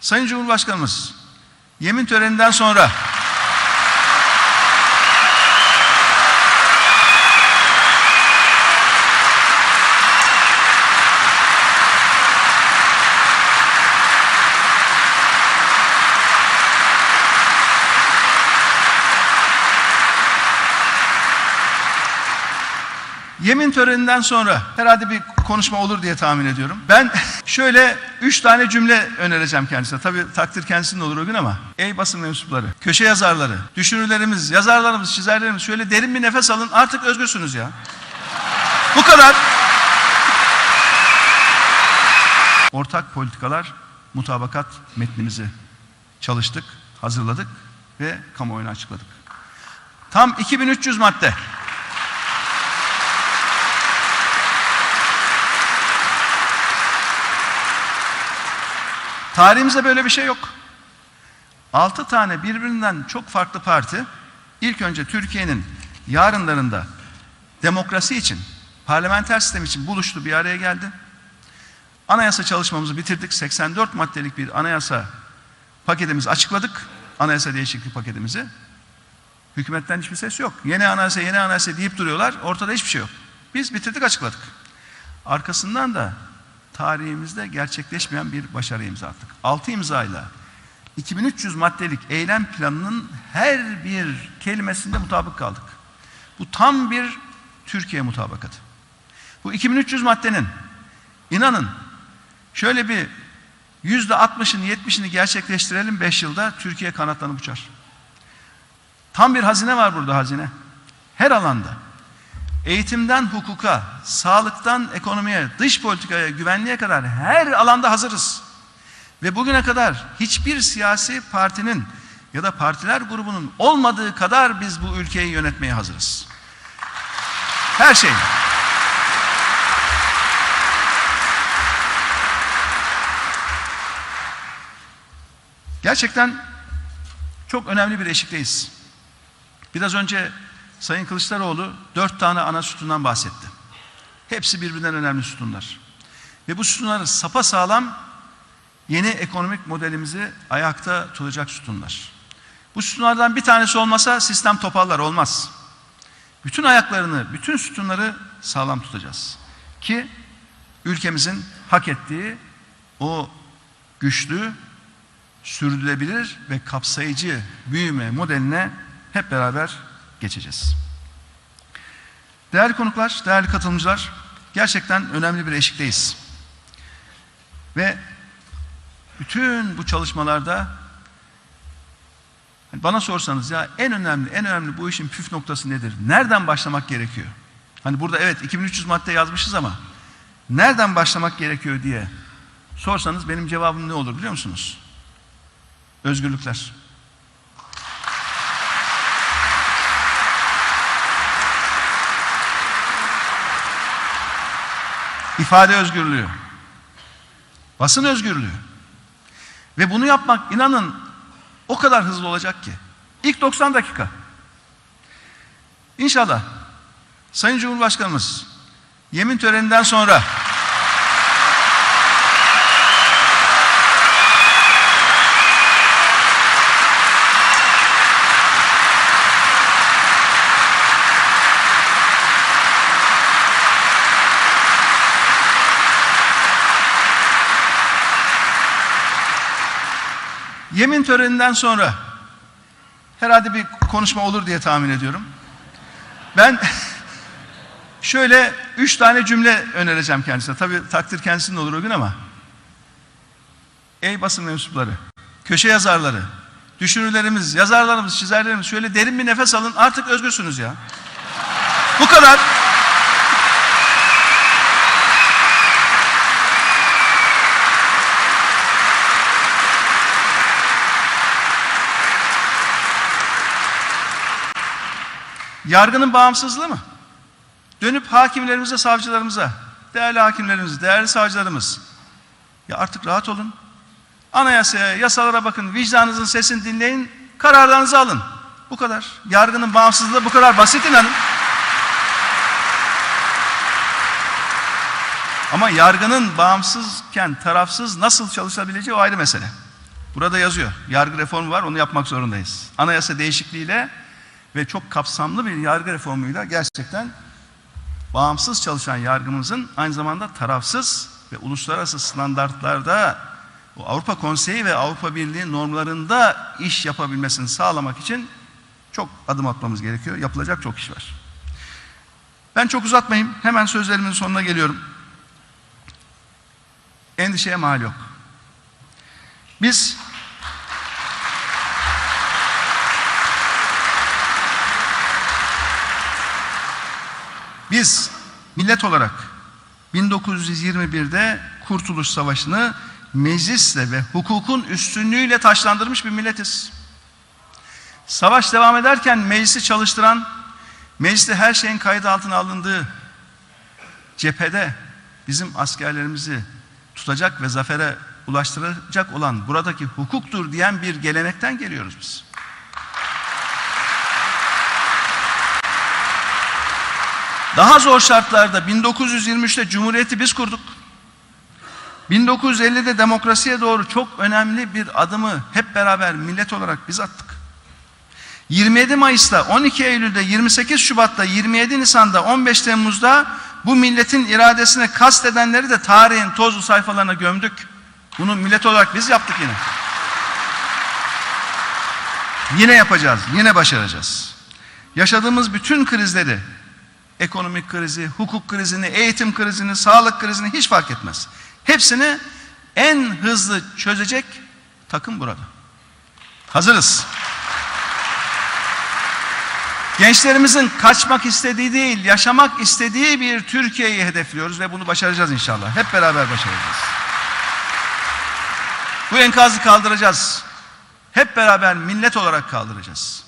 Sayın Cumhurbaşkanımız yemin töreninden sonra Yemin töreninden sonra herhalde bir konuşma olur diye tahmin ediyorum. Ben şöyle üç tane cümle önereceğim kendisine. Tabii takdir kendisinin olur o gün ama. Ey basın mensupları, köşe yazarları, düşünürlerimiz, yazarlarımız, çizerlerimiz şöyle derin bir nefes alın. Artık özgürsünüz ya. Bu kadar. Ortak politikalar, mutabakat metnimizi çalıştık, hazırladık ve kamuoyuna açıkladık. Tam 2300 madde. Tarihimizde böyle bir şey yok. Altı tane birbirinden çok farklı parti ilk önce Türkiye'nin yarınlarında demokrasi için, parlamenter sistem için buluştu, bir araya geldi. Anayasa çalışmamızı bitirdik. 84 maddelik bir anayasa paketimizi açıkladık. Anayasa değişiklik paketimizi. Hükümetten hiçbir ses yok. Yeni anayasa, yeni anayasa deyip duruyorlar. Ortada hiçbir şey yok. Biz bitirdik, açıkladık. Arkasından da tarihimizde gerçekleşmeyen bir başarı imza attık. 6 imzayla 2300 maddelik eylem planının her bir kelimesinde mutabık kaldık. Bu tam bir Türkiye mutabakatı. Bu 2300 maddenin inanın şöyle bir yüzde 60'ını 70'ini gerçekleştirelim 5 yılda Türkiye kanatlanıp uçar. Tam bir hazine var burada hazine. Her alanda. Eğitimden hukuka, sağlıktan ekonomiye, dış politikaya, güvenliğe kadar her alanda hazırız. Ve bugüne kadar hiçbir siyasi partinin ya da partiler grubunun olmadığı kadar biz bu ülkeyi yönetmeye hazırız. Her şey. Gerçekten çok önemli bir eşikteyiz. Biraz önce Sayın Kılıçdaroğlu dört tane ana sütundan bahsetti. Hepsi birbirinden önemli sütunlar. Ve bu sütunları sapa sağlam yeni ekonomik modelimizi ayakta tutacak sütunlar. Bu sütunlardan bir tanesi olmasa sistem toparlar olmaz. Bütün ayaklarını, bütün sütunları sağlam tutacağız. Ki ülkemizin hak ettiği o güçlü, sürdürülebilir ve kapsayıcı büyüme modeline hep beraber geçeceğiz. Değerli konuklar, değerli katılımcılar, gerçekten önemli bir eşikteyiz. Ve bütün bu çalışmalarda bana sorsanız ya en önemli, en önemli bu işin püf noktası nedir? Nereden başlamak gerekiyor? Hani burada evet 2300 madde yazmışız ama nereden başlamak gerekiyor diye sorsanız benim cevabım ne olur biliyor musunuz? Özgürlükler. İfade özgürlüğü, basın özgürlüğü. Ve bunu yapmak inanın o kadar hızlı olacak ki. İlk 90 dakika. İnşallah Sayın Cumhurbaşkanımız yemin töreninden sonra Yemin töreninden sonra herhalde bir konuşma olur diye tahmin ediyorum. Ben şöyle üç tane cümle önereceğim kendisine. Tabii takdir kendisinin olur o gün ama. Ey basın mensupları, köşe yazarları, düşünürlerimiz, yazarlarımız, çizerlerimiz şöyle derin bir nefes alın. Artık özgürsünüz ya. Bu kadar. Yargının bağımsızlığı mı? Dönüp hakimlerimize, savcılarımıza, değerli hakimlerimiz, değerli savcılarımız, ya artık rahat olun. Anayasaya, yasalara bakın, vicdanınızın sesini dinleyin, kararlarınızı alın. Bu kadar. Yargının bağımsızlığı bu kadar basit inanın. Ama yargının bağımsızken tarafsız nasıl çalışabileceği o ayrı mesele. Burada yazıyor. Yargı reformu var, onu yapmak zorundayız. Anayasa değişikliğiyle ve çok kapsamlı bir yargı reformuyla gerçekten bağımsız çalışan yargımızın aynı zamanda tarafsız ve uluslararası standartlarda bu Avrupa Konseyi ve Avrupa Birliği normlarında iş yapabilmesini sağlamak için çok adım atmamız gerekiyor. Yapılacak çok iş var. Ben çok uzatmayayım. Hemen sözlerimin sonuna geliyorum. Endişeye mal yok. Biz Biz millet olarak 1921'de Kurtuluş Savaşı'nı meclisle ve hukukun üstünlüğüyle taşlandırmış bir milletiz. Savaş devam ederken meclisi çalıştıran, mecliste her şeyin kayıt altına alındığı cephede bizim askerlerimizi tutacak ve zafere ulaştıracak olan buradaki hukuktur diyen bir gelenekten geliyoruz biz. Daha zor şartlarda 1923'te Cumhuriyeti biz kurduk. 1950'de demokrasiye doğru çok önemli bir adımı hep beraber millet olarak biz attık. 27 Mayıs'ta, 12 Eylül'de, 28 Şubat'ta, 27 Nisan'da, 15 Temmuz'da bu milletin iradesine kastedenleri de tarihin tozlu sayfalarına gömdük. Bunu millet olarak biz yaptık yine. Yine yapacağız, yine başaracağız. Yaşadığımız bütün krizleri, ekonomik krizi, hukuk krizini, eğitim krizini, sağlık krizini hiç fark etmez. Hepsini en hızlı çözecek takım burada. Hazırız. Gençlerimizin kaçmak istediği değil, yaşamak istediği bir Türkiye'yi hedefliyoruz ve bunu başaracağız inşallah. Hep beraber başaracağız. Bu enkazı kaldıracağız. Hep beraber millet olarak kaldıracağız.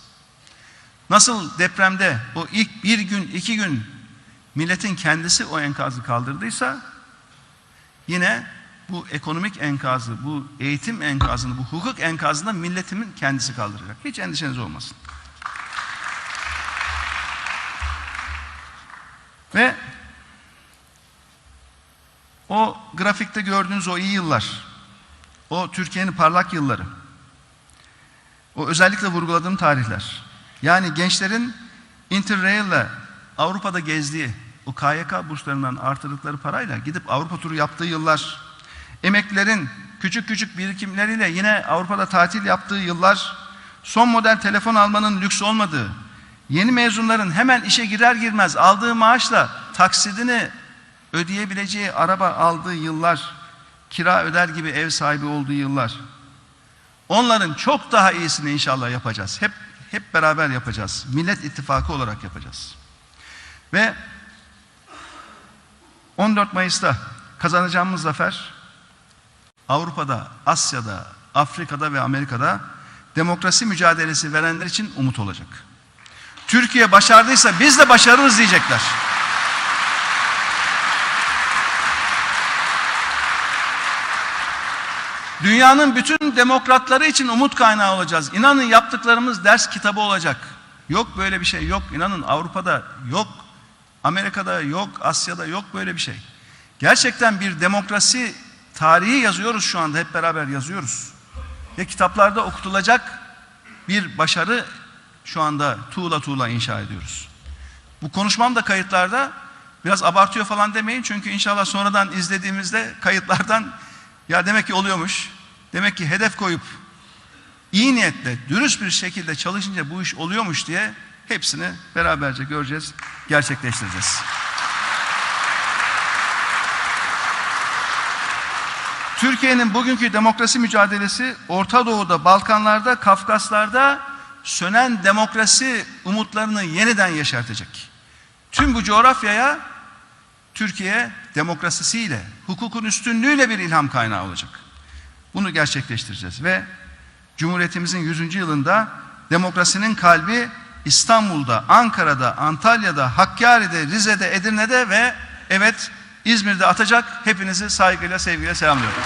Nasıl depremde o ilk bir gün, iki gün milletin kendisi o enkazı kaldırdıysa yine bu ekonomik enkazı, bu eğitim enkazını, bu hukuk enkazını milletimin kendisi kaldıracak. Hiç endişeniz olmasın. Ve o grafikte gördüğünüz o iyi yıllar, o Türkiye'nin parlak yılları, o özellikle vurguladığım tarihler, yani gençlerin Interrail ile Avrupa'da gezdiği, o KYK burslarından artırdıkları parayla gidip Avrupa turu yaptığı yıllar, emeklilerin küçük küçük birikimleriyle yine Avrupa'da tatil yaptığı yıllar, son model telefon almanın lüks olmadığı, yeni mezunların hemen işe girer girmez aldığı maaşla taksidini ödeyebileceği araba aldığı yıllar, kira öder gibi ev sahibi olduğu yıllar. Onların çok daha iyisini inşallah yapacağız. Hep hep beraber yapacağız. Millet İttifakı olarak yapacağız. Ve 14 Mayıs'ta kazanacağımız zafer Avrupa'da, Asya'da, Afrika'da ve Amerika'da demokrasi mücadelesi verenler için umut olacak. Türkiye başardıysa biz de başarırız diyecekler. Dünyanın bütün demokratları için umut kaynağı olacağız. İnanın yaptıklarımız ders kitabı olacak. Yok böyle bir şey yok. İnanın Avrupa'da yok. Amerika'da yok. Asya'da yok böyle bir şey. Gerçekten bir demokrasi tarihi yazıyoruz şu anda. Hep beraber yazıyoruz. Ve kitaplarda okutulacak bir başarı şu anda tuğla tuğla inşa ediyoruz. Bu konuşmam da kayıtlarda biraz abartıyor falan demeyin. Çünkü inşallah sonradan izlediğimizde kayıtlardan ya demek ki oluyormuş. Demek ki hedef koyup iyi niyetle, dürüst bir şekilde çalışınca bu iş oluyormuş diye hepsini beraberce göreceğiz, gerçekleştireceğiz. Türkiye'nin bugünkü demokrasi mücadelesi Orta Doğu'da, Balkanlarda, Kafkaslar'da sönen demokrasi umutlarını yeniden yeşertecek. Tüm bu coğrafyaya Türkiye demokrasisiyle, hukukun üstünlüğüyle bir ilham kaynağı olacak. Bunu gerçekleştireceğiz ve Cumhuriyetimizin 100. yılında demokrasinin kalbi İstanbul'da, Ankara'da, Antalya'da, Hakkari'de, Rize'de, Edirne'de ve evet İzmir'de atacak. Hepinizi saygıyla, sevgiyle selamlıyorum.